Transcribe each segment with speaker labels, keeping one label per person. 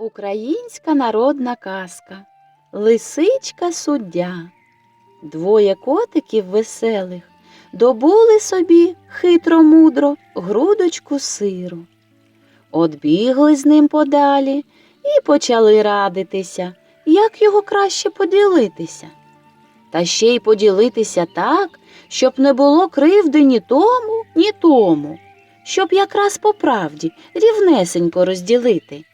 Speaker 1: Українська народна казка Лисичка суддя. Двоє котиків веселих добули собі хитро мудро грудочку сиру. От бігли з ним подалі і почали радитися, як його краще поділитися. Та ще й поділитися так, щоб не було кривди ні тому, ні тому, щоб якраз по правді рівнесенько розділити.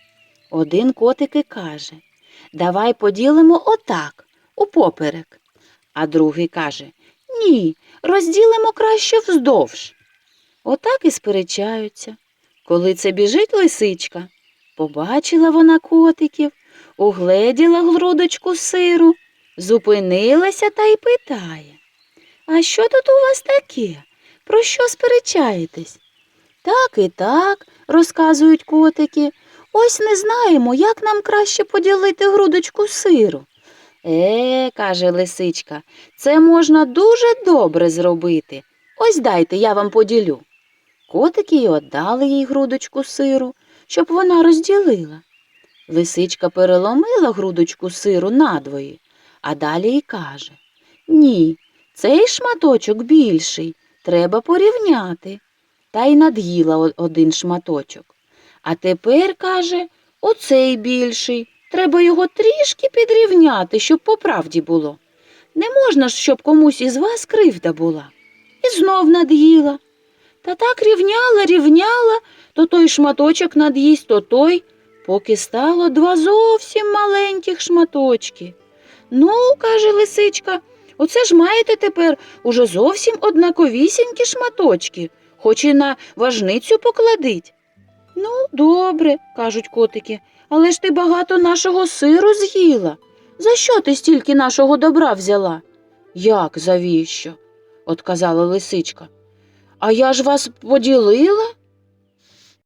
Speaker 1: Один котик і каже Давай поділимо отак, упоперек. А другий каже Ні, розділимо краще вздовж. Отак і сперечаються. Коли це біжить лисичка, побачила вона котиків, угледіла грудочку сиру, зупинилася та й питає А що тут у вас таке? Про що сперечаєтесь? Так і так, розказують котики. Ось не знаємо, як нам краще поділити грудочку сиру. Е, каже лисичка, це можна дуже добре зробити. Ось дайте, я вам поділю. Котики й отдали їй грудочку сиру, щоб вона розділила. Лисичка переломила грудочку сиру надвої, а далі й каже Ні, цей шматочок більший, треба порівняти. Та й над'їла один шматочок. А тепер, каже, оцей більший. Треба його трішки підрівняти, щоб по правді було. Не можна ж, щоб комусь із вас кривда була. І знов над'їла. Та так рівняла, рівняла, то той шматочок над'їсть, то той, поки стало два зовсім маленьких шматочки. Ну, каже лисичка, оце ж маєте тепер уже зовсім однаковісінькі шматочки, хоч і на важницю покладить. Ну, добре, кажуть котики, але ж ти багато нашого сиру з'їла. За що ти стільки нашого добра взяла? Як завіщо? отказала лисичка. А я ж вас поділила,